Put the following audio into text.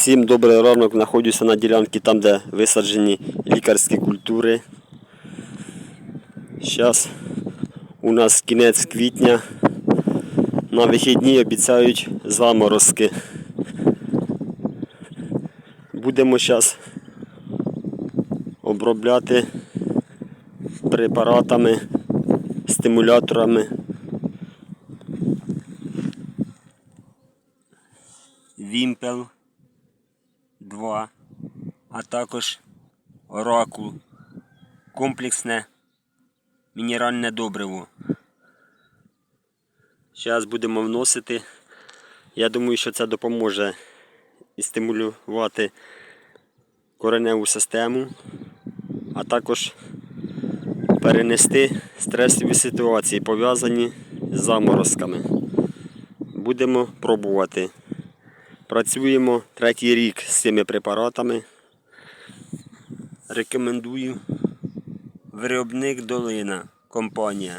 Всім добрий ранок, знаходжуся на ділянці там, де висаджені лікарські культури. Зараз у нас кінець квітня. На вихідні обіцяють заморозки. Будемо зараз обробляти препаратами, стимуляторами. Вімпел 2, а також оракул, комплексне мінеральне добриво. Зараз будемо вносити. Я думаю, що це допоможе і стимулювати кореневу систему, а також перенести стресові ситуації, пов'язані з заморозками. Будемо пробувати. Працюємо третій рік з цими препаратами. Рекомендую виробник Долина компанія.